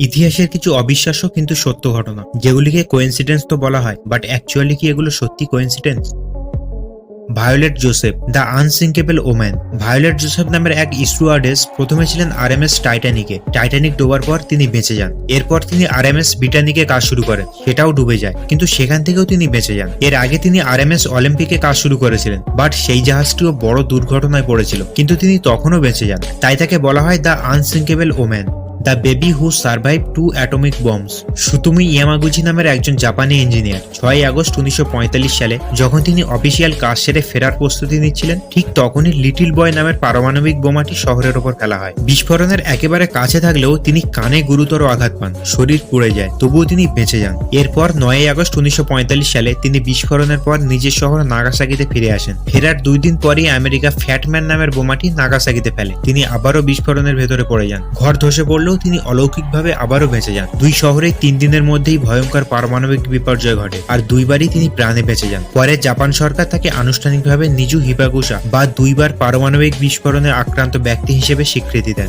ইতিহাসের কিছু অবিশ্বাস্য কিন্তু সত্য ঘটনা, যেগুলিকে কোয়েন্সিডেন্স তো বলা হয় বাট অ্যাকচুয়ালি কি এগুলো সত্যি coincidence Violet Joseph the unsinkable woman Violet Joseph নামের এক স্টুয়ার্ডেস প্রথমে ছিলেন আরএমএস টাইটানিকে টাইটানিক ডোবার পর তিনি বেঁচে যান। এরপর তিনি আরএমএস ব্রিটানিকে কাজ শুরু করেন, সেটাও ডুবে যায়। কিন্তু সেখান থেকেও তিনি বেঁচে যান। এর আগে তিনি আরএমএস অলিম্পিকে কাজ শুরু করেছিলেন বাট সেই জাহাজটিও বড় দুর্ঘটনায় পড়েছিল। কিন্তু তিনি তখনও বেঁচে যান। তাই তাকে বলা হয় the unsinkable woman the baby who survive two atomic bombs Tsutomu Yamaguchi নামের একজন জাপানি ইঞ্জিনিয়ার ছয় আগস্ট উনিশশো পঁয়তাল্লিশ সালে যখন তিনি অফিসিয়াল কাজ সেরে ফেরার প্রস্তুতি নিচ্ছিলেন, ঠিক তখনই লিটিল বয় নামের পারমাণবিক বোমাটি শহরের ওপর ফেলা হয়। বিস্ফোরণের একেবারে কাছে থাকলেও তিনি কানে গুরুতর আঘাত পান, শরীর পুড়ে যায়, তবুও তিনি বেঁচে যান। এরপর নয় আগস্ট উনিশশো পঁয়তাল্লিশ সালে তিনি বিস্ফোরণের পর নিজের শহর নাগাসাকিতে ফিরে আসেন। ফেরার দুই দিন পরেই আমেরিকা ফ্যাটম্যান নামের বোমাটি নাগাসাকিতে ফেলে। তিনি আবারও বিস্ফোরণের ভেতরে পড়ে যান। ঘর ধসে পড়লেও তিনি অলৌকিকভাবে আবারও বেঁচে যান। দুই শহরে তিন দিনের মধ্যেই ভয়ঙ্কর পারমাণবিক বিপর্যয় ঘটে আর দুইবারই তিনি প্রাণে বেঁচে যান। পরে জাপান সরকার তাকে আনুষ্ঠানিকভাবে নিজু হিপাগুসা বা দুইবার পারমাণবিক বিস্ফোরণে আক্রান্ত ব্যক্তি হিসেবে স্বীকৃতি দেন।